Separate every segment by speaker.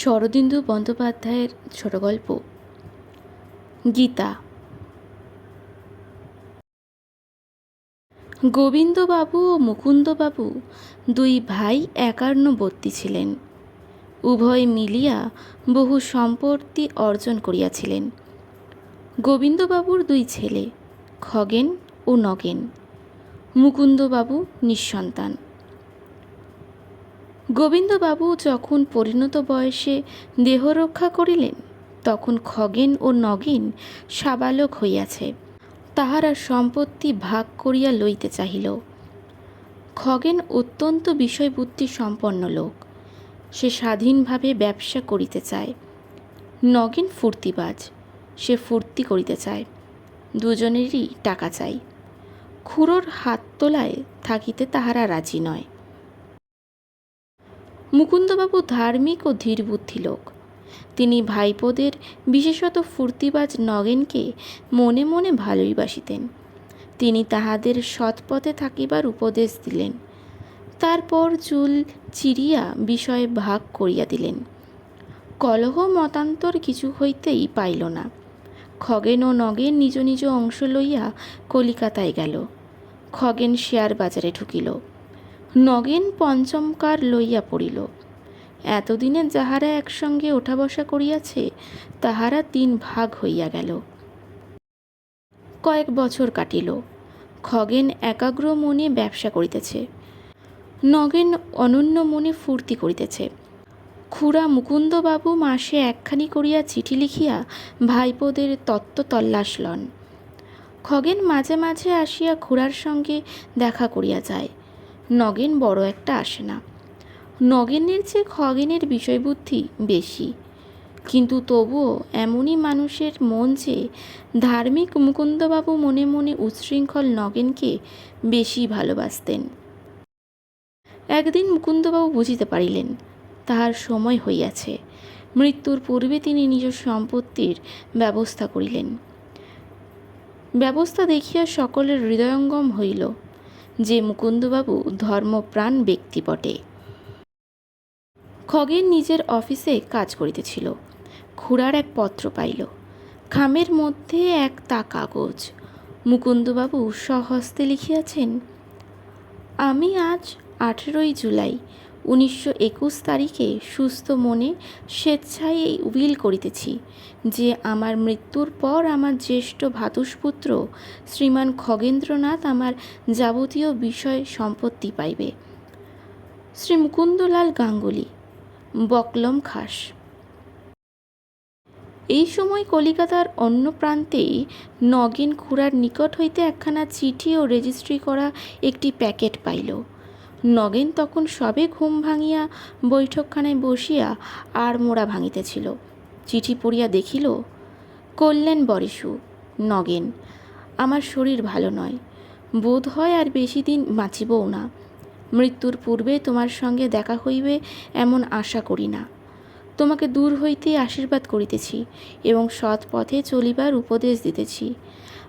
Speaker 1: শরদিন্দু বন্দ্যোপাধ্যায়ের ছোট গল্প। গীতা। গোবিন্দবাবু ও মুকুন্দবাবু দুই ভাই একান্নবর্তী ছিলেন। উভয় মিলিয়া বহু সম্পত্তি অর্জন করিয়াছিলেন। গোবিন্দবাবুর দুই ছেলে, খগেন ও নগেন। মুকুন্দবাবু নিঃসন্তান। গোবিন্দবাবু যখন পরিণত বয়সে দেহ রক্ষা করিলেন, তখন খগেন ও নগেন সাবালক হইয়াছে। তাহারা সম্পত্তি ভাগ করিয়া লইতে চাহিল। খগেন অত্যন্ত বিষয়বুদ্ধি সম্পন্ন লোক। সে স্বাধীনভাবে ব্যবসা করিতে চায়। নগেন ফুর্তিবাজ। সে ফুর্তি করিতে চায়। দুজনেরই টাকা চাই। খুড়োর হাত তোলায় থাকিতে তাহারা রাজি নয়। মুকুন্দবাবু ধার্মিক ও ধীরবুদ্ধি লোক। তিনি ভাইপোদের, বিশেষত ফুর্তিবাজ নগেনকে মনে মনে ভালোই বাসিতেন। তিনি তাহাদের সৎপথে থাকিবার উপদেশ দিলেন। তারপর চুল চিরিয়া বিষয়ে ভাগ করিয়া দিলেন। কলহ মতান্তর কিছু হইতেই পাইল না। খগেন ও নগেন নিজ নিজ অংশ লইয়া কলিকাতায় গেল। খগেন শেয়ার বাজারে ঢুকিল। নগেন পঞ্চমকার লইয়া পড়িল। এতদিনে যাহারা একসঙ্গে ওঠা বসা করিয়াছে, তাহারা তিন ভাগ হইয়া গেল। কয়েক বছর কাটিল। খগেন একাগ্র মনে ব্যবসা করিতেছে। নগেন অনন্য মনে ফুর্তি করিতেছে। খুড়া মুকুন্দবাবু মাসে একখানি করিয়া চিঠি লিখিয়া ভাইপোদের তত্ত্ব তল্লাশ লন। খগেন মাঝে মাঝে আসিয়া খুড়ার সঙ্গে দেখা করিয়া যায়। নগেন বড় একটা আসে না। নগেনের চেয়ে খগেনের বিষয়বুদ্ধি বেশি। কিন্তু তবুও এমনই মানুষের মন যে ধার্মিক মুকুন্দবাবু মনে মনে উচ্ছৃঙ্খল নগেনকে বেশি ভালোবাসতেন। একদিন মুকুন্দবাবু বুঝিতে পারিলেন, তাহার সময় হইয়াছে। মৃত্যুর পূর্বে তিনি নিজ সম্পত্তির ব্যবস্থা করিলেন। ব্যবস্থা দেখিয়া সকলের হৃদয়ঙ্গম হইল। যে মুকুন্দবাবু ধর্মপ্রাণ ব্যক্তি বটে। খগেন নিজের অফিসে কাজ করিতেছিল। খুড়ার এক পত্র পাইল। খামের মধ্যে এক তা কাগজ মুকুন্দবাবু স্বহস্তে লিখিয়াছেন, আমি আজ আঠেরোই জুলাই উনিশশো একুশ তারিখে সুস্থ মনে স্বেচ্ছায় এই উইল করিতেছি যে আমার মৃত্যুর পর আমার জ্যেষ্ঠ ভাতুষপুত্র শ্রীমান খগেন্দ্রনাথ আমার যাবতীয় বিষয় সম্পত্তি পাইবে। শ্রী মুকুন্দলাল গাঙ্গুলি, বকলম খাস। এই সময় কলিকাতার অন্য প্রান্তেই নগেন খুড়ার নিকট হইতে একখানা চিঠি ও রেজিস্ট্রি করা একটি প্যাকেট পাইল। নগেন তখন সবে ঘুম ভাঙিয়া বৈঠকখানায় বসিয়া আর মোড়া ভাঙিতেছিল। চিঠি পড়িয়া দেখিল করলেন বরিশু, নগেন, আমার শরীর ভালো নয়। বোধ হয় আর বেশি দিন বাঁচিবও না। মৃত্যুর পূর্বে তোমার সঙ্গে দেখা হইবে এমন আশা করি না। তোমাকে দূর হইতে আশীর্বাদ করিতেছি এবং সৎ পথে চলিবার উপদেশ দিতেছি।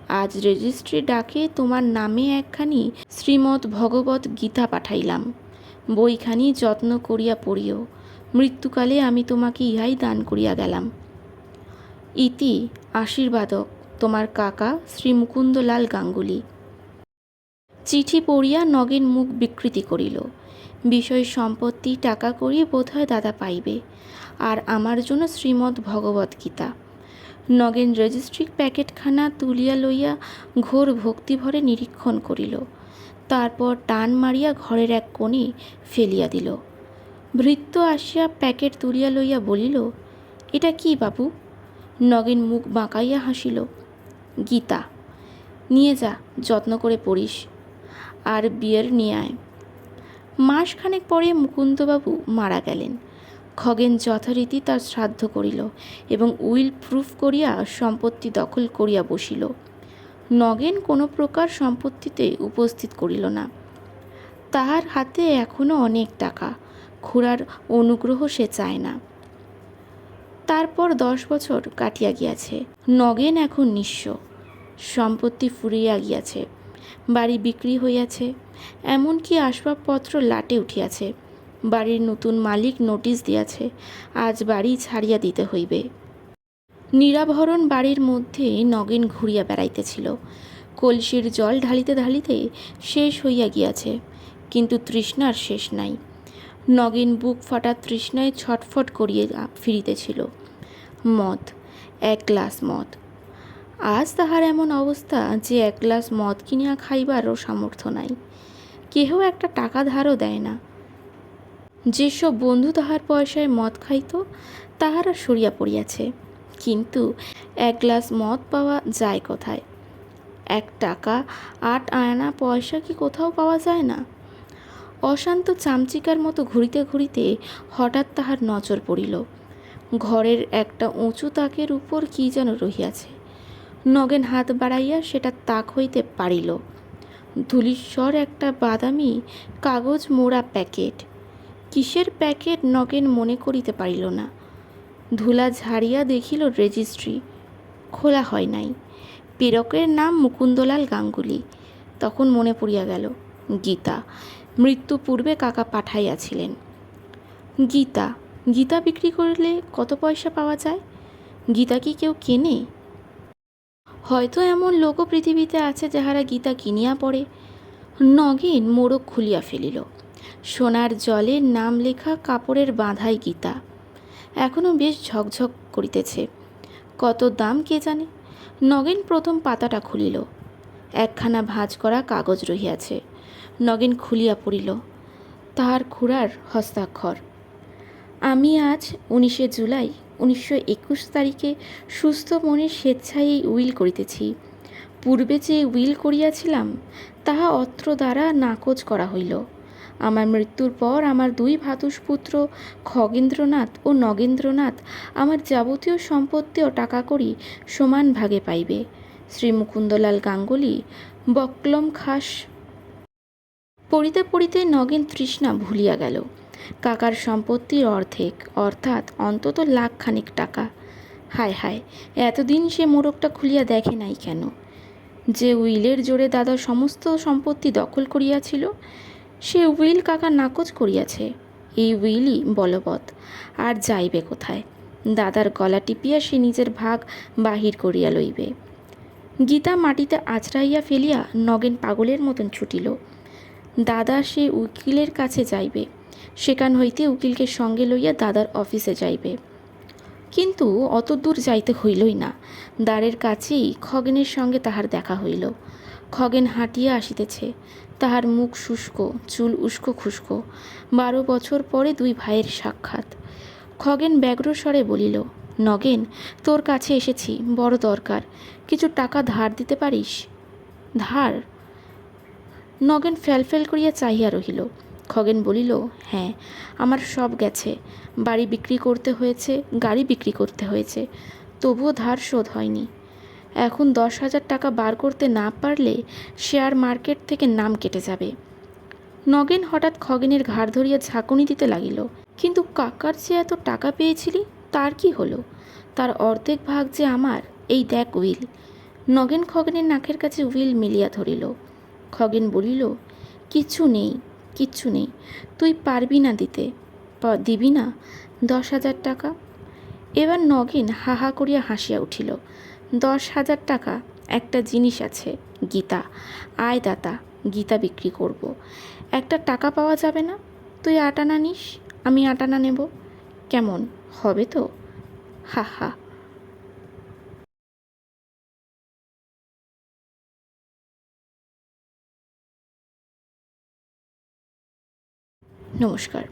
Speaker 1: আজ রেজিস্ট্রি ডাকে তোমার নামে একখানি শ্রীমৎ ভগবত গীতা পাঠাইলাম। বইখানি যত্ন করিয়া পড়িও। মৃত্যুকালে আমি তোমাকে ইহাই দান করিয়া গেলাম। ইতি, আশীর্বাদক, তোমার কাকা শ্রী মুকুন্দলাল গাঙ্গুলি। চিঠি পড়িয়া নগেন মুখ বিকৃতি করিল। বিষয় সম্পত্তি টাকা করিয়ে বোধহয় দাদা পাইবে। আর আমার জন্য শ্রীমদ্ ভগবত গীতা। নগেন রেজিস্ট্রিক প্যাকেটখানা তুলিয়া লইয়া ঘোর ভক্তিভরে নিরীক্ষণ করিল। তারপর টান মারিয়া ঘরের এক কোণে ফেলিয়া দিল। ভৃত্য আসিয়া প্যাকেট তুলিয়া লইয়া বলিল, এটা কি বাবু নগেন মুখ বাঁকাইয়া হাসিল, গীতা। নিয়ে যা, যত্ন করে পড়িস। আর বিয়ের নিয়ে আয়। মাসখানেক পরে মুকুন্দবাবু মারা গেলেন। খগেন যথারীতি তার শ্রাদ্ধ করিল এবং উইল প্রুফ করিয়া সম্পত্তি দখল করিয়া বসিল। নগেন কোনো প্রকার সম্পত্তিতে উপস্থিত করিল না। তাহার হাতে এখনও অনেক টাকা খুড়ার অনুগ্রহ সে চায় না। তারপর দশ বছর কাটিয়া গিয়াছে। নগেন এখন নিঃস্ব। সম্পত্তি ফুরিয়া গিয়াছে। বাড়ি বিক্রি হইয়াছে। এমনকি আসবাবপত্র লাটে উঠিয়াছে। বাড়ির নতুন মালিক নোটিশ দিয়াছে, আজ বাড়ি ছাড়িয়া দিতে হইবে। নিরাভরণ বাড়ির মধ্যে নগেন ঘুরিয়া বেড়াইতেছিল। কলসির জল ঢালিতে ঢালিতে শেষ হইয়া গিয়াছে, কিন্তু তৃষ্ণার শেষ নাই। নগেন বুক ফাটা তৃষ্ণায় ছটফট করিয়া ফিরিতেছিল। মদ, এক গ্লাস মদ। আজ তাহার এমন অবস্থা যে এক গ্লাস মদ কিনিয়া খাইবারও সামর্থ্য নাই। কেহ একটা টাকা ধারও দেয় না। যেসব বন্ধু তাহার পয়সায় মদ খাইত, তাহারা সরিয়া পড়িয়াছে। কিন্তু এক গ্লাস মদ পাওয়া যায় কোথায়? এক টাকা, আট আয়না পয়সা কি কোথাও পাওয়া যায় না? অশান্ত চামচিকার মতো ঘুরিতে ঘুরিতে হঠাৎ তাহার নজর পড়িল। ঘরের একটা উঁচু তাকের উপর কি যেন রহিয়াছে। নগেন হাত বাড়াইয়া সেটা তাক হইতে পারিল। ধূলিস্বর একটা বাদামি কাগজ মোড়া প্যাকেট। কিসের প্যাকেট নগেন মনে করিতে পারিল না। ধুলা ঝাড়িয়া দেখিল রেজিস্ট্রি খোলা হয় নাই। প্রেরকের নাম মুকুন্দলাল গাঙ্গুলি। তখন মনে পড়িয়া গেল, গীতা, মৃত্যু পূর্বে কাকা পাঠাইয়াছিলেন। গীতা গীতা বিক্রি করলে কত পয়সা পাওয়া যায়? গীতা কি কেউ কেনে? হয়তো এমন লোকও পৃথিবীতে আছে যাহারা গীতা কিনিয়া পড়ে। নগেন মোড়ক খুলিয়া ফেলিল। সোনার জলে নাম লেখা কাপড়ের বাঁধাই গীতা। এখনও বেশ ঝকঝক করিতেছে। কত দাম কে জানে? নগেন প্রথম পাতাটা খুলিল। একখানা ভাঁজ করা কাগজ রহিয়াছে। নগেন খুলিয়া পড়িল। তাহার খুড়ার হস্তাক্ষর। আমি আজ উনিশে জুলাই উনিশশো একুশ তারিখে সুস্থ মনে স্বেচ্ছায় এই উইল করিতেছি। পূর্বে যে উইল করিয়াছিলাম, তাহা অত্র দ্বারা নাকচ করা হইল। আমার মৃত্যুর পর আমার দুই ভাতুষপুত্র খগেন্দ্রনাথ ও নগেন্দ্রনাথ আমার যাবতীয় সম্পত্তি ও টাকা করি সমান ভাগে পাইবে। শ্রী মুকুন্দলাল গাঙ্গুলি, বক্লম খাস পড়িতে পড়িতে নগেন তৃষ্ণা ভুলিয়া গেল। কাকার সম্পত্তির অর্ধেক, অর্থাৎ অন্তত লাখ খানিক টাকা। হায় হায়, এতদিন সে মোড়কটা খুলিয়া দেখে নাই কেন? যে উইলের জোরে দাদা সমস্ত সম্পত্তি দখল করিয়াছিল সে উইল কাকা নাকচ করিয়াছে। এই উইলই বলবৎ। আর যাইবে কোথায়? দাদার গলা টিপিয়া সে নিজের ভাগ বাহির করিয়া লইবে। গীতা মাটিতে আছড়াইয়া ফেলিয়া নগেন পাগলের মতন ছুটিল। দাদা সে উকিলের কাছে যাইবে। সেখান হইতে উকিলকে সঙ্গে লইয়া দাদার অফিসে যাইবে। কিন্তু অত দূর যাইতে হইলই না। দ্বারের কাছেই খগেনের সঙ্গে তাহার দেখা হইল। খগেন হাঁটিয়া আসিতেছে। তাহার মুখ শুষ্ক, চুল উস্কো খুস্কো। বারো বছর পরে দুই ভাইয়ের সাক্ষাৎ। খগেন ব্যগ্র স্বরে বলিল, নগেন, তোর কাছে এসেছি, বড় দরকার। কিছু টাকা ধার দিতে পারিস? ধার? নগেন ফ্যালফেল করিয়া চাহিয়া রহিল। খগেন বলিল হ্যাঁ আমার সব গেছে। বাড়ি বিক্রি করতে হয়েছে, গাড়ি বিক্রি করতে হয়েছে। তবুও ধার শোধ হয়নি। এখন দশ হাজার টাকা বার করতে না পারলে শেয়ার মার্কেট থেকে নাম কেটে যাবে। নগেন হঠাৎ খগেনের ঘাড় ধরিয়া ঝাঁকুনি দিতে লাগিল। কিন্তু কাকার যে এত টাকা পেয়েছিলি, তার কি হলো? তার অর্ধেক ভাগ যে আমার, এই দেখ উইল। নগেন খগেনের নাকের কাছে উইল মিলিয়া ধরিল। খগেন বলিল কিচ্ছু নেই কিচ্ছু নেই, তুই পারবি না দিতে। দিবি না? দশ হাজার টাকা? এবার নগেন হা হা করিয়া হাসিয়া উঠিল। দশ হাজার টাকা, একটা জিনিস আছে, গীতা। আয় দাতা, গীতা বিক্রি করব। একটা টাকা পাওয়া যাবে না? তুই আটানা নিস? আমি আটানা নেব। কেমন? হবে তো? হা হা। নমস্কার।